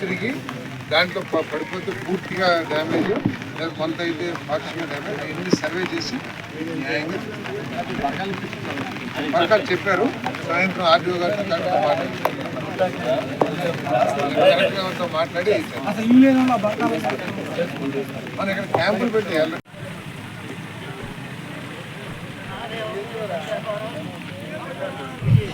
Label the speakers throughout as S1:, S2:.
S1: తిరిగి దాంట్లో పడిపోతే పూర్తిగా డ్యామేజ్ లేదా కొంత అయితే పాక్షిక డ్యామేజ్ అవన్నీ సర్వే చేసి న్యాయంగా పథకాలు చెప్పారు. సాయంత్రం ఆర్డీఓ గారితో కలెక్టర్ మాట్లాడి మాట్లాడి మన ఇక్కడ క్యాంపులు పెట్టి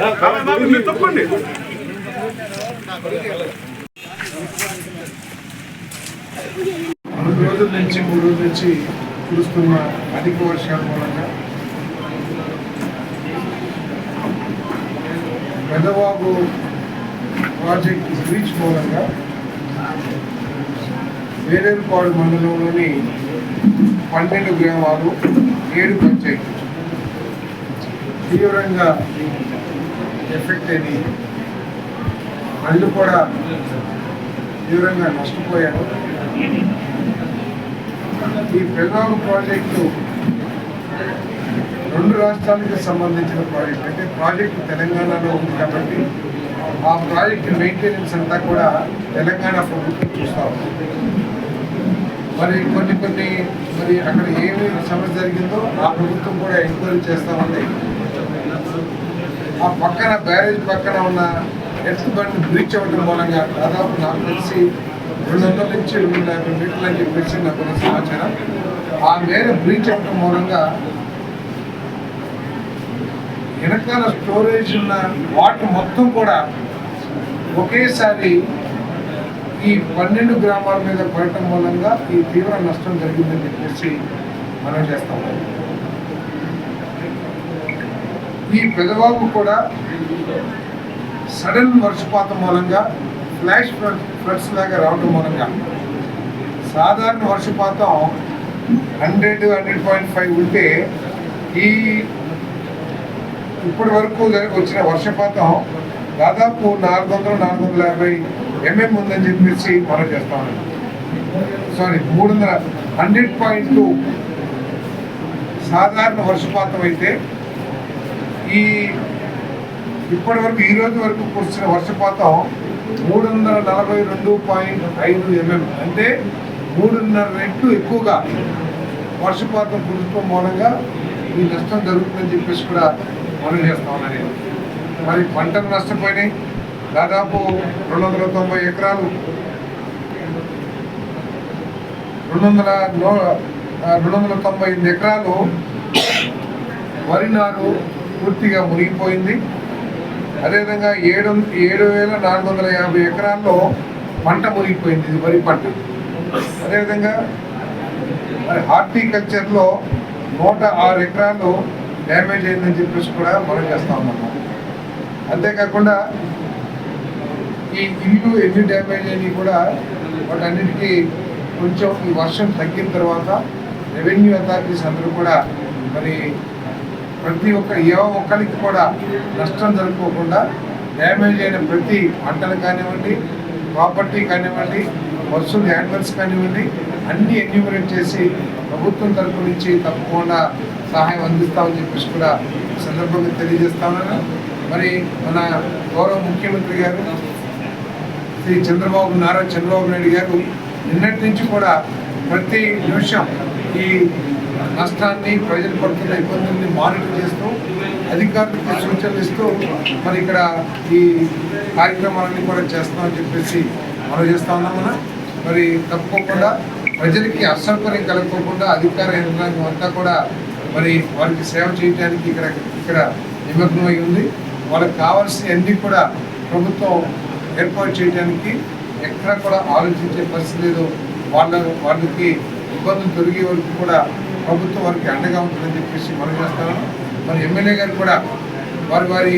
S2: మీరు తప్పండి
S1: రెండు రోజుల నుంచి మూడు రోజుల నుంచి కురుస్తున్న అధిక వర్షాల మూలంగా పెదవాగు ప్రాజెక్ట్ బ్రీచ్ మూలంగా వేరేపాడు మండలంలోని పన్నెండు గ్రామాలు ఏడు పంచాయతీలు తీవ్రంగా ఎఫెక్ట్ అయింది మళ్ళీ కూడా తీవ్రంగా నష్టపోయారు. ఈ పెరుగాగు ప్రాజెక్టు రెండు రాష్ట్రాలకు సంబంధించిన ప్రాజెక్ట్. అంటే ప్రాజెక్టు తెలంగాణలో ఉంది కాబట్టి ఆ ప్రాజెక్టు మెయింటెనెన్స్ అంతా కూడా తెలంగాణ ప్రభుత్వం చూస్తా ఉంది. మరి కొన్ని కొన్ని మరి అక్కడ ఏమి సమస్య జరిగిందో ఆ ప్రభుత్వం కూడా ఎంక్వైరీ చేస్తూ ఉంది. ఆ పక్కన బ్యారేజ్ పక్కన ఉన్న ఎత్తు బండ్ బ్రీచ్ అవ్వడం మూలంగా దాదాపు నాకు తెలిసి రెండు వందల నుంచి రెండు వందల యాభై మీటర్లు అని చెప్పేసి నాకు సమాచారం. ఆ మేర బ్రీచ్ అవ్వడం మూలంగా వెనకాల స్టోరేజ్ ఉన్న వాటర్ మొత్తం కూడా ఒకేసారి ఈ పన్నెండు గ్రామాల మీద పడటం మూలంగా ఈ తీవ్ర నష్టం జరిగిందని చెప్పేసి మనం చేస్తాం ఈ పెదవాబు కూడా సడన్ వర్షపాతం మూలంగా ఫ్లాష్ ఫ్లడ్స్ లాగా రావడం మూలంగా. సాధారణ వర్షపాతం హండ్రెడ్ హండ్రెడ్ పాయింట్ ఫైవ్ ఉంటే ఈ ఇప్పటి వరకు వచ్చిన వర్షపాతం దాదాపు నాలుగు వందల నాలుగు వందల యాభై ఎంఎం ఉందని చెప్పేసి మనం చేస్తాం సారీ మూడు వందల హండ్రెడ్ పాయింట్ టూ సాధారణ వర్షపాతం అయితే ఈ ఇప్పటి వరకు ఈ రోజు వరకు కురిసిన వర్షపాతం మూడు వందల నలభై రెండు పాయింట్ ఐదు ఎంఎం అంటే మూడున్నర రెట్లు ఎక్కువగా వర్షపాతం కురవడం మూలంగా ఈ నష్టం జరుగుతుందని చెప్పేసి కూడా మనం చేస్తామని మరి పంటలు నష్టపోయినాయి. దాదాపు రెండు వందల తొంభై ఎకరాలు రెండు వందల రెండు వందల తొంభై ఎనిమిది ఎకరాలు వరి నారు పూర్తిగా మునిగిపోయింది. అదేవిధంగా ఏడు ఏడు వేల నాలుగు వందల యాభై ఎకరాల్లో పంట మునిగిపోయింది. ఇది వరి పంట. అదేవిధంగా మరి హార్టికల్చర్లో నూట ఆరు ఎకరాలు డ్యామేజ్ అయిందని చెప్పేసి కూడా మనం చేస్తా ఉన్నాము. అంతేకాకుండా ఈ ఇల్లు ఎన్ని డ్యామేజ్ అయినాయి కూడా వాటన్నిటికీ కొంచెం ఈ వర్షం తగ్గిన తర్వాత రెవెన్యూ అథారిటీస్ అందరూ కూడా మరి ప్రతి ఒక్క ఏ ఒక్కరికి కూడా నష్టం జరుపుకోకుండా డ్యామేజ్ అయిన ప్రతి పంటలు కానివ్వండి ప్రాపర్టీ కానివ్వండి బస్సులు యానిమల్స్ కానివ్వండి అన్ని ఎన్యూమరేట్ చేసి ప్రభుత్వం తరపు నుంచి తప్పకుండా సహాయం అందిస్తామని చెప్పేసి కూడా సందర్భంగా తెలియజేస్తామని మరి మన గౌరవ ముఖ్యమంత్రి గారు శ్రీ చంద్రబాబు నారా చంద్రబాబు నాయుడు గారు నిన్నటి నుంచి కూడా ప్రతి నిమిషం ఈ నష్టాన్ని ప్రజలు పడుతున్న ఇబ్బందుల్ని మానిటర్ చేస్తూ అధికారులకు సూచనలు ఇస్తూ మరి ఇక్కడ ఈ కార్యక్రమాలన్నీ కూడా చేస్తామని చెప్పేసి మనం చేస్తా మనం మరి తప్పకుండా ప్రజలకి అసౌకర్యం కలగకోకుండా అధికార యంత్రాంగం అంతా కూడా మరి వారికి సేవ చేయడానికి ఇక్కడ ఇక్కడ నిమగ్నమై ఉంది. వాళ్ళకి కావాల్సినవన్నీ కూడా ప్రభుత్వం ఏర్పాటు చేయడానికి ఎక్కడ కూడా ఆలోచించే పరిస్థితి లేదు. వాళ్ళ వాళ్ళకి ఇబ్బందులు తొలగే వరకు కూడా ప్రభుత్వం వారికి అండగా ఉంటుందని చెప్పేసి మనం చేస్తాను మరి ఎమ్మెల్యే గారు కూడా వారి వారి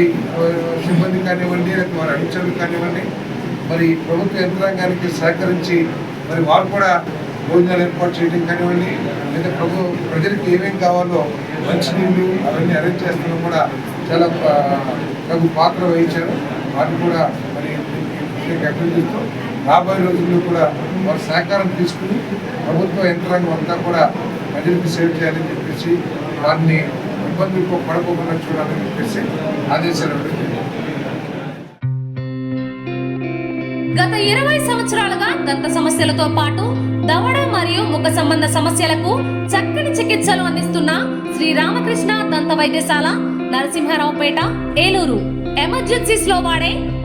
S1: సిబ్బంది కానివ్వండి లేకపోతే వారి అధికారులు కానివ్వండి మరి ప్రభుత్వ యంత్రాంగానికి సహకరించి మరి వారు కూడా భోజనాలు ఏర్పాటు చేయడం కానివ్వండి లేదా ప్రభు ప్రజలకు ఏమేమి కావాలో మంచినీళ్ళు అవన్నీ అరేంజ్ చేస్తాను కూడా చాలా తగు పాత్ర వహించారు. వాటిని కూడా మరి ప్రత్యేక రాబోయే రోజుల్లో కూడా వారి సహకారం తీసుకుని ప్రభుత్వ యంత్రాంగం అంతా కూడా ప్రజలకు సేవ చేయాలని చెప్పేసి వారిని ఇబ్బందులకు పడకోకుండా చూడాలని చెప్పేసి ఆదేశాలు
S3: గత ఇరవై సంవత్సరాలుగా దంత సమస్యలతో పాటు దవడ మరియు ముఖ సంబంధ సమస్యలకు చక్కని చికిత్సలు అందిస్తున్న శ్రీ రామకృష్ణ దంత వైద్యశాల నరసింహారావుపేట ఏలూరు. ఎమర్జెన్సీస్లో వాడే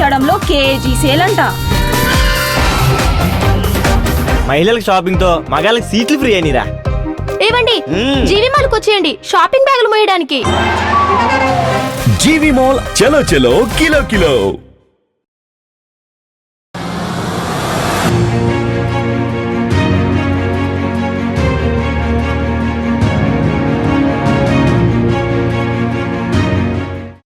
S4: ఆషాఢంలో కేజీ సేల్ అంట.
S5: మహిళలకు షాపింగ్తో మగాళ్ళకి సీట్లు ఫ్రీ అయినరా.
S4: ఏవండి? జీవి మాల్కి వచ్చేయండి షాపింగ్ బ్యాగులు మోయడానికి.
S6: జీవి మాల్ చలో చలో కిలో కిలో.